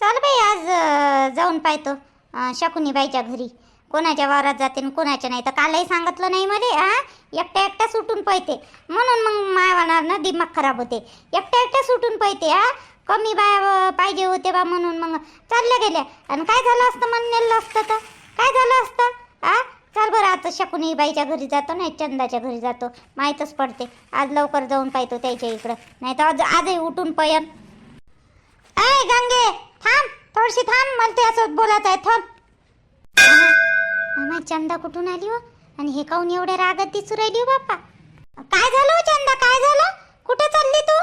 चल बाई आज जाऊन पाहतो अं, शकुनीबाईच्या घरी. कोणाच्या वावरात जाते आणि कोणाच्या नाही. तर कालही सांगितलं नाही मध्ये हा? एकट्या एकट्या सुटून पळते. म्हणून मग मायवाणार ना दिमाग खराब होते. एकट्या एकट्या सुटून पळते हा? कमी बाय पाहिजे होते बा म्हणून मग चालल्या गेल्या. आणि काय झालं असतं मन नेलं असतं तर? काय झालं असतं हा? चल बरं आता शकुनी बाईच्या घरी जातो नाही चंदाच्या घरी जातो. माहीतच पडते. आज लवकर जाऊन पाहतो त्याच्या इकडं. नाही तर आज आजही उठून पयन ऐ गंगे! थांब थोडीशी थांब मला त्यासोबत बोलायचं आहे थांब. मामा चंदा कुठून आली हो? आणि हे काऊन एवढ्या रागात दिसू राहिली हो बाप्पा? काय झालं हो चंदा काय झालं? कुठे चालली तू?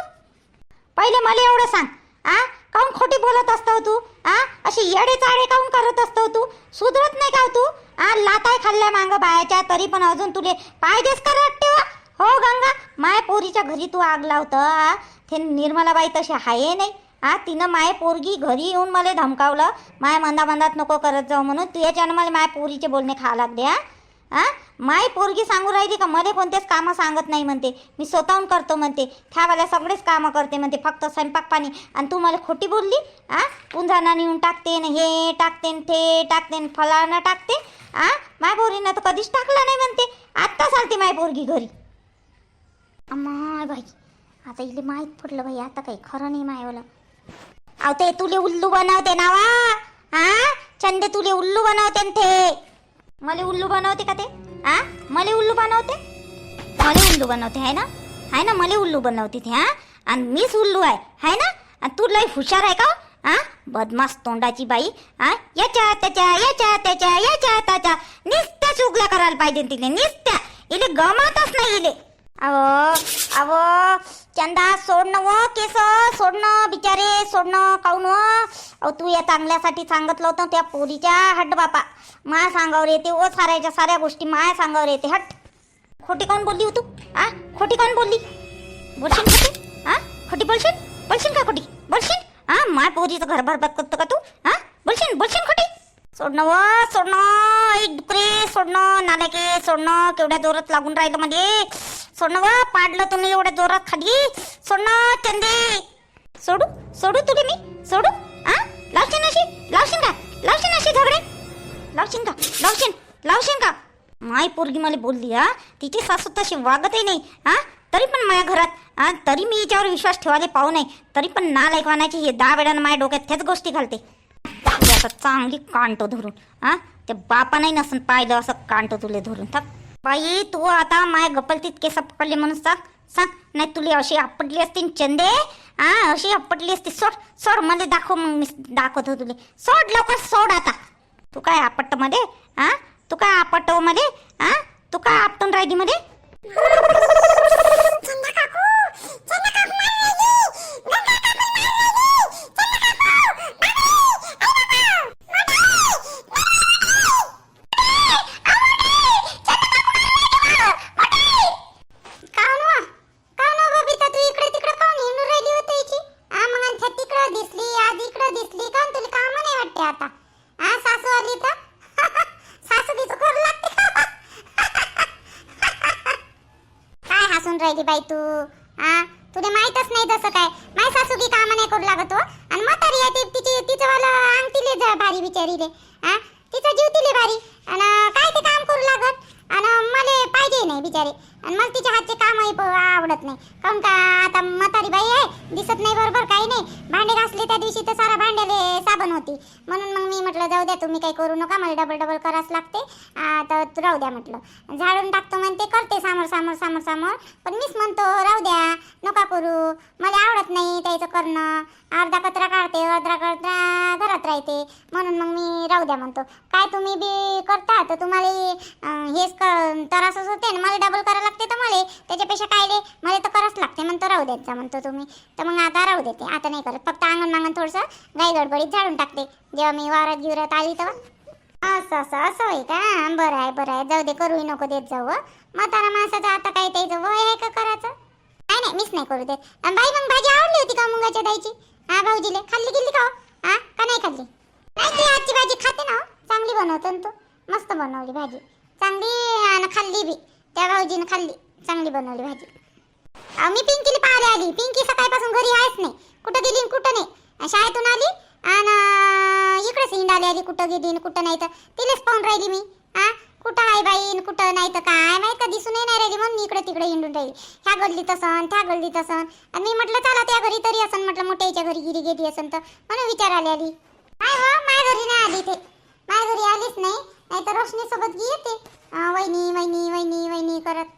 पहिले मला एवढं सांग आ? काऊन खोटी बोलत असतो हो तू? आ? अशी येडे चाडे काऊन करत असतो हो तू? सुधरत नाही का तू? आ लाताय खाल्ल्या मांग बायाच्या तरी पण अजून तुले पायदेस का वाटते हो? हो गंगा माय पोरीच्या घरी तू आग लावतं थे ते निर्मलाबाई तशी हाये नाही. हा तिनं माय पोरगी घरी येऊन मला धमकावलं. माय मंदा मंदात नको करत जाऊ म्हणून. तुझ्याच्यानं मला माय पोरीचे बोलणे खा लागले हा? हा? माय पोरगी सांगू राहिली का? मध्ये कोणतेच कामं सांगत नाही म्हणते. मी स्वतःहून करतो म्हणते. त्यावाल्या सगळेच कामं करते म्हणते. फक्त स्वयंपाक पाणी आणि तू मला खोटी बोलली? आ पुंजाना नेऊन टाकते न हे टाकते न ते टाकते न फलानं टाकते. आ माय पोरीनं तर कधीच टाकलं नाही म्हणते. आत्ता चालते माय पोरगी घरी. अम्मा बाई. आता इले माहीत पडलं बाई. आता काही खरं नाही मायवलं. अहो ते तुले उल्लू बनवते ना वा? हा चंदे तुले उल्लू बनवते न ते. मले उल्लू बनवते का ते? हा मले उल्लू बनवते? मले उल्लू बनवते आहे ना? आहे ना मला उल्लू बनवते ते हा? आणि मीच उल्लू आहे आहे ना? आणि तू लय हुशार आहे का हो? हा? बदमास तोंडाची बाई हा याच्या त्याच्या याच्या त्याच्या याच्या त्याच्या. निस्त्या चुगल्या करायला पाहिजे तिने निस्त्या. इले गमतच नाही इले. अहो अहो चंदा सोडणं व केस सोडणं बिचारे सोडणं काऊन? अहो तू या चांगल्यासाठी सांगितलं होतं त्या पोरीच्या हट बापा. माया सांगावर येते ओ साऱ्याच्या साऱ्या गोष्टी माया सांगावर येते हट. खोटी काऊन बोलली हो तू? आ? खोटी काऊन बोलली? बोलशील खोटी हा खोटी बोलशील? बोलशील का खोटी? बोलशील? हा माय पोरीचं घर बरबाद करतो का तू? हा बोलशील? बोलशील खोटी? सोडणं व सोडणं. एक डुकरे सोडणं नालाके सोडणं. केवढ्या जोरात लागून राहिलं मध्ये सोडणं व पाडलं तुम्ही एवढ्या जोरात खाली. सोडणं चंदे. सोडू सोडू तुले मी. सोडू. हा लावशीन अशी? लावशीन का? लावशीन अशी झगडे? लावशीन का? लावशीन लावशीन का? माय पोरगी मला बोलली हा तिची सासू तशी वागतही नाही हा तरी पण माझ्या घरात हा तरी मी हिच्यावर विश्वास ठेवायला पाहू नाही तरी पण ना वानाची हे दहा वेळानं माझ्या डोक्यात त्याच गोष्टी घालते. असं चांगली कांटो धरून हा? त्या बापानाही नसून पाहिलं असं कांटो तुले धरून. थक बाई तू आता माय गप्पलतीत केस पकडले म्हणून सांग. सांग. नाही तुले अशी आपटली असती चंदे हा? अशी आपटली असती. सोड सोड मला दाखव मग मी दाखवतो तुले. सोड लवकर सोड आता. तू काय आपटमध्ये हा? तू काय आपटमध्ये हा? तू काय आपटून राहिली मध्ये? काऊन वा? काऊन वा बबिता तू इकडे तिकडे काऊन हिंडून राहिली होती हिची? आ, मग आणखी तिकडं दिसली आज इकडं दिसली काऊन तुला काम नाही वाटते आता आ सासू आली तर सासू तिचं करू लागते काय हसून राहिली बाई तू आ तुला माहीतच नाही तसं काय माय सासू की काम नाही करू लागत हो आणि म्हातारी आहे ती तिची तिचं वाला अंगठीले जा भारी बिचारी रे आ तिचा जीव तिले भारी आणि काय ते काम करू लागत आणि मला पाहिजे नाही बिचारे आणि मला तिच्या हातचे कामही प- आवडत नाही. काऊन का आता म्हातारी बाई आहे? दिसत नाही बरोबर काही नाही. भांडे घासले त्या दिवशी तर सारा भांड्याले साबण होती. म्हणून मग मी म्हटलं जाऊ द्या तुम्ही काही करू नका मला डबल डबल करावंच लागते. तर राहू द्या म्हटलं. झाडून टाकतो म्हणते करते समोर सामोर सामोर सामोर. पण मीच म्हणतो राहू द्या नका करू. मला आवडत नाही त्याचं करणं. अर्धा कचरा काढते अर्धा येते म्हणून मग मी राहू द्या म्हणतो. काय तुम्ही बी करता तर तुम्हाला हेच क- त्रासच होते ना मला डबल करावं लागते तर मला त्याच्यापेक्षा काय रे? मला तर करावंच लागते म्हणतो राहू द्यायचा म्हणतो तुम्ही. तर मग आता राहू देते आता नाही करत. फक्त अंगण मागण थोडंसं गाई गडबडीत झाडून टाकते. जेव्हा मी वावरात गिवरात आली तेव्हा. असं असं असं होय का? बरं आहे बरं आहे. जाऊ दे करूही नको देत जाऊ हं. म्हातारा माणसाचं आता काही त्याचं वय आहे का करायचं? नाही नाही मीच नाही करू देत. बाई मग भाजी आवडली होती का मुगाच्या दाईची? हा भाऊजीले. खाल्ली गेली का हा का नाही खाल्ली? नाही ती आजची भाजी खाते ना हो. चांगली बनवते ना तू. मस्त बनवली भाजी. चांगली आणि खाल्ली बी. त्या भाऊजीनं खाल्ली. चांगली बनवली भाजी. अहो, मी पिंकीला पाहायला आली. पिंकी सकाळपासून घरी आहेच नाही. कुठं गेली न कुठं नाही? शाळेतून आली आणि आली. कुठं गेली कुठं नाही तर तिलेच पाहून राहिली मी. हा कुठं आहे बाई कुठं नाही तर काय माहीत का दिसूनही नाही राहिली म्हणून मी इकडे तिकडे हिंडून राहील. ह्या गल्लीत असन त्या गल्लीत असन. आणि मी म्हटलं चला त्या घरी तरी असन. म्हटलं मोठ्याच्या घरी गिरी गेली असन तर. म्हणून विचारायला आली काय हो? माझ्या घरी नाही आली ते. माझ्या घरी आलीच नाही. नाही तर रोशनी सोबत गी येते. वहिनी वहिनी वहिनी वहिनी करत.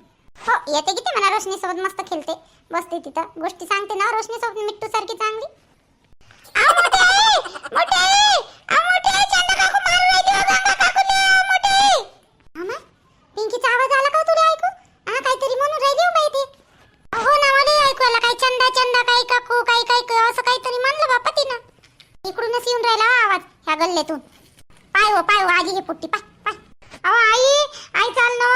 हो येते किती म्हणा रोशनी सोबत मस्त खेळते. बसते तिथं. गोष्टी सांगते ना रोशनी सोबत मिट्टू सारखी चांगली आव मोठे आई! मोठे आई! आव मोठे आई! चंदा काकू मारून राहिली हो गंगा काकूले, आव मोठे आई! मामा, पिंकीचा आवाज आला का हो तुला ऐकू हा काहीतरी म्हणून राहिली हो बाई ते हो ना मला ऐकू आला काही चंदा चंदा काही काकू काही काही असं काहीतरी म्हणलं बापा तिनं इकडूनच येऊन राहिला हो आवाज ह्या गल्ल्यातून पाय हो पाय हो आजी हे पुट्टी पाय पाय अहो आई आई चाल ना व,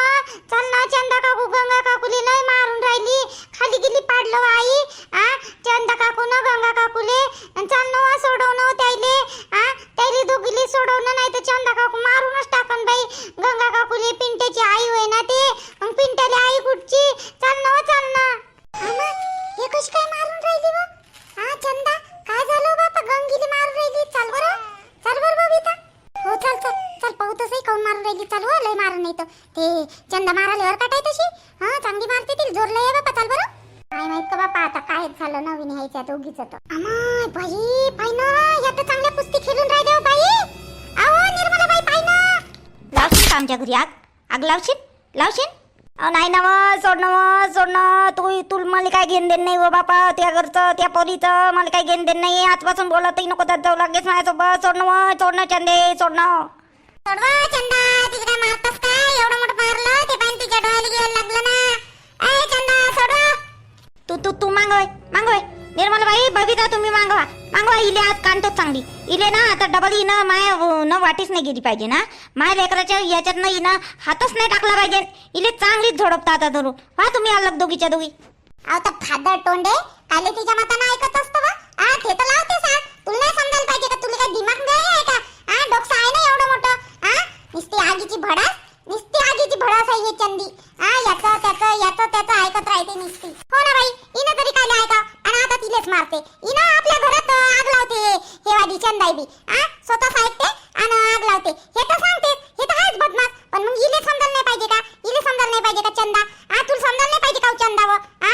चाल ना चंदा काकू गंगा काकूले लय मारून राहिली खाली गेली पाडलं व आई आ चंदा काकू न गंगा काकूले अन चाल ना व, सोडवणं व त्याइले आ त्याइले दोघीले सोडवणं नाही तर चंदा काकू मारूनच टाकन बाई गंगा काकूले पिंट्याची आई होय ना ते मग पिंट्याला आई कुठची चाल ना व, चाल ना आमा, हे कशी काय मारून राहिली व हा चंदा काय झालं हो बापा गंगीले मारून राहिली चाल बरं चाल बरं बबिता हो चल चल चल पाहू तसंही काऊन मारून राहिली चालू हो लय मारून नाही चंदा माराले वर काटाय तशी? हा चांगली मारते ती जोर लय आहे बापा चाल बरं. काय माहीत का बापा आता काय झालं नवीन ह्याच्या दोघीच तर. अमाय बाई पाय ना या तर चांगल्या कुस्ती खेळून राहिले हो बाई. अहो निर्मला बाई पाय ना लावशील का आमच्या घरी आग? आग लावशील? लावशील? अहो नाही ना मग सोडणं सोडणं तू तू मला काय घेण देण नाही हो बापा त्या घरचं त्या पोरीचं मला काय घेणं देणं नाही. आजपासून बोलतही नको जात जाऊ लागेच माझ्यासोबत. सोडणं मग सोडणं चंदे सोडणं सोडवा चंदा तिकडे मार मारतास काय एवढं मोठं मारलं ते पाणी तिच्या डोळ्याला गेलं लागलं ना ए चंदा सोडवा तू मागवाय मागवाय. मागवय मागवय बाई बबिता तुम्ही मागवा. मागवा इले आज कांतोच चांगली. इले ना आता डबल इन माय न वाटीच नाही गेली पाहिजे ना. माय लेकराच्या याच्यात ना इन हातच नाही टाकला पाहिजे. इले चांगलीच झोडपता आता धरू वा तुम्ही अलग दोघीच्या दोघी. आता फादर तोंडे काले तिच्या मतानं ऐकत असतो बा आ ते तर लावते सा तुला नाही समजायला पाहिजे का तुला काय दिमाग नाही आहे का आ डोकं आहे ना एवढं मोठं आ नुसती आगीची भडास नुसती आगीची भडास आहे ही चंदी आ याचं त्याचं याचं त्याचं ऐकत राहते नुसती हो ना बाई हिनं तरी काय ऐका आणि आता तिलेच मारते हिनं आपल्या घरात अं, आग लावते हे वाली चंदाई बी आ स्वतःच ऐकते आणि आग लावते हे तर सांगते हे तर आहेच बदमाश पण मग हिले समजायला नाही पाहिजे का हिले समजायला नाही पाहिजे का चंदा आ तुला समजायला नाही पाहिजे का चंदा व. आ?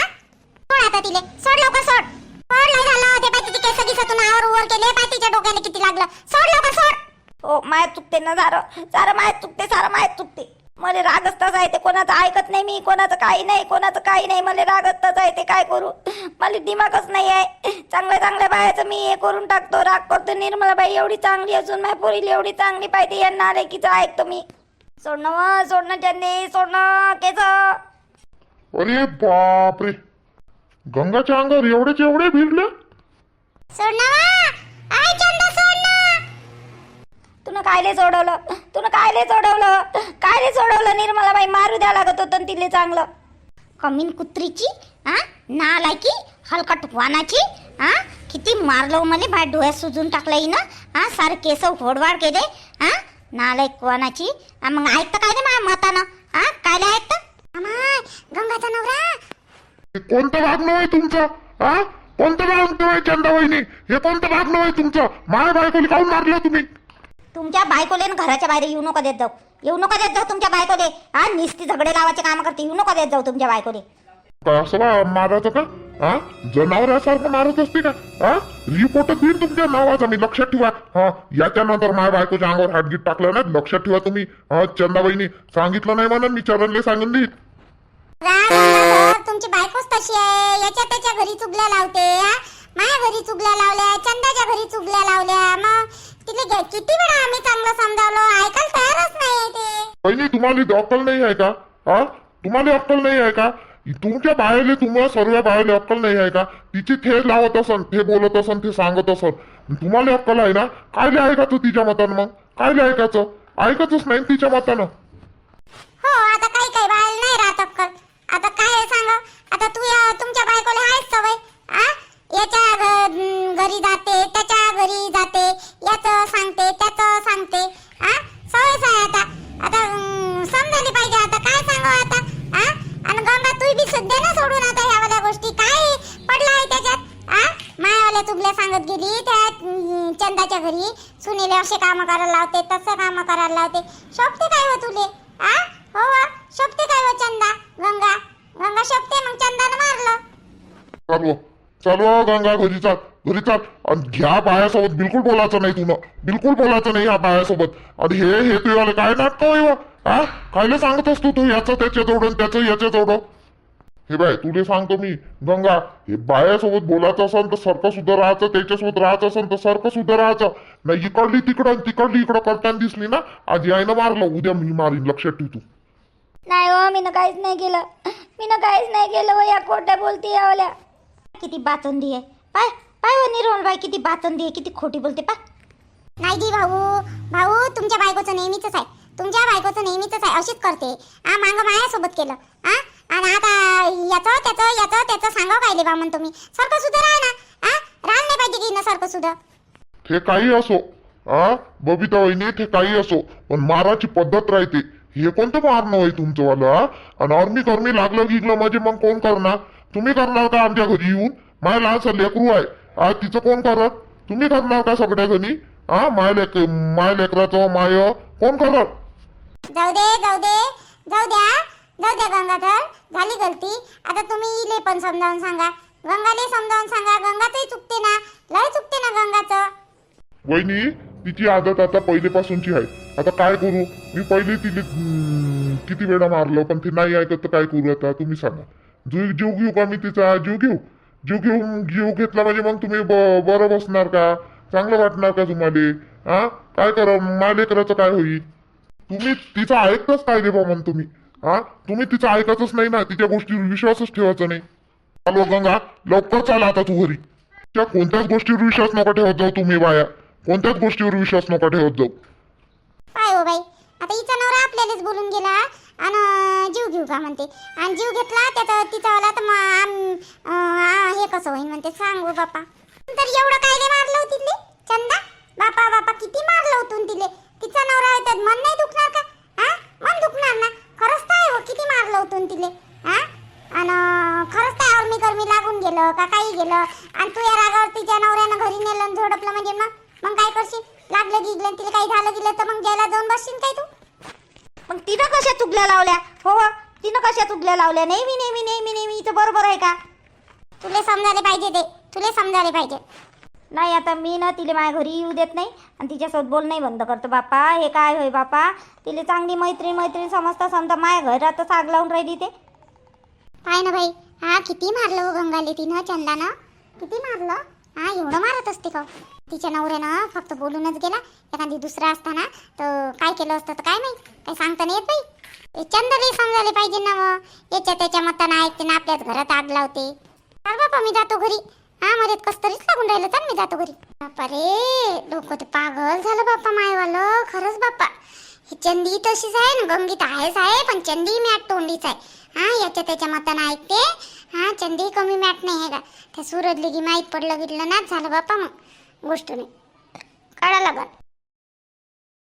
सोड आता तिले. सोड लवकर सोड. सोड लय झालं. ते पाय तिची केस दिसतून आवर उवर केले. पाय तिच्या डोक्याला किती लागलं. सोड लवकर सोड. हो माय चुकते ना सारं. सारं माय चुकते सारं माय चुकते. मला रागच तसा आहे ते कोणाचं ऐकत नाही मी कोणाचं काही नाही कोणाचं काही नाही. मला रागच तसा आहे ते काय करू? मला दिमागच नाही आहे. चांगल्या चांगल्या बायाचं मी हे करून टाकतो. राग करतो. निर्मला बाई एवढी चांगली असून माझ्या पोरीला एवढी चांगली पाहिजे. यांना आले कीचं ऐकतो मी. सोडणं व, सोडणं चंदी सोडणं केस. अरे बापरे. गंगाच्या अंगावर एवढेच एवढे भिडले सोड ना वा. आय चंदा सोड ना तुनं कायले सोडवलं? तुनं कायले सोडवलं? कायले सोडवलं? निर्मला बाई मारू द्या लागत होतं तिले चांगलं. कमीन कुत्रीची हा नालायकी हलकट वानाची हा किती मारलो मला बाय डोळ्यात सुजून टाकलं ना हा सारे केस घोडवाड केले हा नालायक वानाची हा, मग ऐकतं काय रे माझ्या मतानं? हा कायले ऐकतं? गंगाचा नवरा. कोणतं भागणं आहे तुमचं? हा कोणतं भागणं आहे चंदाबाईने हे कोणतं भागणं आहे तुमचं? माय बायकोली काऊन मारलं तुम्ही? तुमच्या बायकोले न घराच्या बाहेर येऊ नका देत जाऊ. येऊ नका देत जाऊ तुमच्या बायकोले. हा निस्ती झगडे लावायचे काम करते. येऊ नका देत जाऊ तुमच्या बायकोले. बा मारायचं का? हा जनावरासारखं मारत असते का? हा रिपोर्ट देईन तुमच्या नावाचा मी लक्षात ठेवा. हा याच्यानंतर माझ्या बायकोच्या अंगावर हातगीत टाकलं ना लक्षात ठेवा तुम्ही. हा चंदाबाईनी सांगितलं नाही म्हणून मी चरणले सांगून देईन. तुमची बायकोच तशी आहे. याच्या त्याच्या घरी चुगल्या लावते? माझ्या घरी चुगल्या लावल्या चंदाच्या घरी चुगल्या लावल्या. मग गे- किती वेळा आम्ही चांगलं समजावलं? ऐकायला तयारच नाही ते. बहिणी तुम्हाला अक्कल नाही आहे का? हा तुम्हाला अक्कल नाही आहे का? तुमच्या बाहेरले तुम्हाला सर्व बाहेरले अक्कल नाही आहे का? तिची थे लावत असन ते बोलत असन ते सांगत असन. तुम्हाला अक्कल आहे ना? कायले ऐकायचं तिच्या मतानं मग? कायले ऐकायचं? ऐकतच नाही तिच्या मतानं. हो आता काही काही बाहेर नाही राहत अक्कल. आता काय आहे आता तू तुमच्या बायकोला आहेच सवय याच्या घरी जाते त्याच्या घरी जाते याच सांगते त्याचं सांगते आ सवयच आहे आता आता अं, समजायला पाहिजे आता काय सांगावं आता आ आणि गंगा तू बी सध्या ना सोडून आता ह्या वाल्या गोष्टी काय पडला आहे त्याच्यात आ मायावाल्या चुगल्या सांगत गेली त्या अं, चंदाच्या घरी. सुनेले असे कामं करायला लावते तसं कामं करायला लावते. शोभते काय हो तुले? आ? हो वा शोभते काय हो चंदा? गंगा? गंगा शोभते? मग चंदानं मारलं. चालू चालू गंगा घरी चाल घरी चाल. आणि ह्या बायासोबत बिलकुल बोलायचं नाही तुला. बिलकुल बोलायचं नाही ह्या बायासोबत. आणि हे हे तुझ्याला काय नाटक हो हा सांगत असतो तू याचं त्याच्या जोडून त्याचं याच्या जोडं? हे बाय तुले सांगतो मी. गंगा हे बायासोबत बोलायचं असेल तर सारखं सुद्धा राहायचं त्याच्यासोबत राहायचं असेल तर सारखं सुद्धा राहायचं. नाही इकडली तिकडं आणि तिकडली इकडं करताना दिसली ना आज यायनं मारलं उद्या मी मारीन लक्षात ठेव तू. नाही हो मी काहीच नाही केलं. मी काहीच नाही केलं हो या खोट्या बोलती यावल्या किती बाचंदी आहे. पाय पाय हो निर्मल बाई किती बाचंदी आहे किती खोटी बोलते पाय. नाही जी भाऊ. भाऊ तुमच्या बायकोचं नेहमीच आहे. तुमच्या बायकोचं नेहमीच आहे अशीच करते. आ मांग माझ्यासोबत केलं. आ? आणि आता याचं त्याचं याचं त्याचं सांगावं पाहिले बा म्हणतो मी सारखं सुद्धा राहा ना. आ? राहायला नाही पाहिजे की न सारखं सुद्धा ते काही असो. हा बबिता वहिनी ते काही असो. पण माराची पद्धत राहते. हे कोणतं मारणं होय तुमचं वालं हा? आणि अर्मी कर्मी लागलं गिगलं म्हणजे मग कोण करणार? तुम्ही करणार का आमच्या घरी येऊन? माय लहानसं लेकरू आहे. हा तिचं कोण करत तुम्ही करणार का सगळ्या जणी हा माय लेक माय लेकराचं माय कोण करत जाऊ दे जाऊ दे. जाऊ द्या. जाऊ द्या गंगाधर झाली गलती. आता तुम्ही इले पण समजावून सांगा. गंगाले समजावून सांगा. गंगाचंही चुकते ना? लय चुकते ना गंगाचं? वहिनी तिची आदत आता पहिलेपासूनची आहे. आता काय करू? मी पहिले तिले हम्म, किती वेळा मारलं पण ती नाही ऐकत तर काय करू आता? तुम्ही सांगा. जीव जीव घेऊ का मी तिचा? जीव घेऊ? जीव घेऊन जीव घेतला म्हणजे मग तुम्ही ब- बरं बसणार का? चांगलं वाटणार का तुम्हाला? हा काय करा माले काय होईल? तुम्ही तिचं ऐकतच काय रे बा मग तुम्ही. हा? तुम्ही तिचं ऐकायचंच नाही ना. तिच्या गोष्टीवर विश्वासच ठेवायचा नाही. चालू गंगा लवकर चाल आता तू घरी. त्या कोणत्याच गोष्टीवर विश्वास नका ठेवत जाऊ तुम्ही बाया. कोणत्याच गोष्टीवर विश्वास नका ठेवत जाऊ. काय हो बाई. आता हिचा नवरा आपल्यालाच बोलून गेला आणि जीव घेऊ का म्हणते? आणि जीव घेतला त्याचा तिचा वाला तर मग आम- अं, आ, हे कसं होईल म्हणते? सांगू बापा. तर एवढं काय रे मारलं होती तिले चंदा बापा बापा किती मार होतं तिले तिचा नवरा आहे तर मन नाही दुखणार का हा मन दुखणार ना खरंच काय हो किती मारलं होतं तिले हा आणि खरंच काय अर्मी कर्मी लागून गेलं. आणि तू या रागावर तिच्या नवऱ्यानं घरी नेलं आणि झोडपलं म्हणजे मग? मग काय करशील? लागलं गिगलं तिला काही झालं गेलं तर मग जायला जाऊन बसशील काय तू? मग तिनं कशा चुकल्या लावल्या? हो हो, तिनं कशा चुकल्या लावल्या? नेहमी नेहमी नेहमी नेहमी इथं बरोबर आहे का? तुले समजायला पाहिजे ते. तुले समजायला पाहिजे. नाही आता मी ना तिला माझ्या घरी येऊ देत नाही आणि तिच्यासोबत बोलणंही बंद करतो. बापा हे काय होय बापा तिला चांगली मैत्रीण मैत्रीण समजता समजा माझ्या घरातच आग लावून राहिली ते. पाय ना बाई हा किती मारलं हो गंगाले तिनं चंदानं? किती मारलं? हा एवढं मारत असते का? तिच्या नवऱ्यानं फक्त बोलूनच गेला. एखादी दुसरा असताना तर काय केलं असतं तर काय माहीत? काही सांगता नाही येत बाई. ते चंदालाही समजायला पाहिजे ना मग. याच्या त्याच्या मतानं ऐकते ना आपल्याच घरात आग लावते. चाल बापा मी जातो घरी. हा मध्ये कस तरीच लागून राहिलं. चाल मी जातो घरी. बापा रे डोकं ते पागल झालं बाप्पा मायवालं. खरंच बाप्पा ही चंदी तशीच आहे ना गंगीत आहेच आहे पण चंदी मॅट तोंडीच आहे. हा याच्या त्याच्या मतानं ऐकते. हा चंदी कमी मॅट नाही आहे का? त्या सूरजली की माहीत पडलं गिरलं ना झालं बाप्पा मग. गोष्ट नाही. कळालं लागल.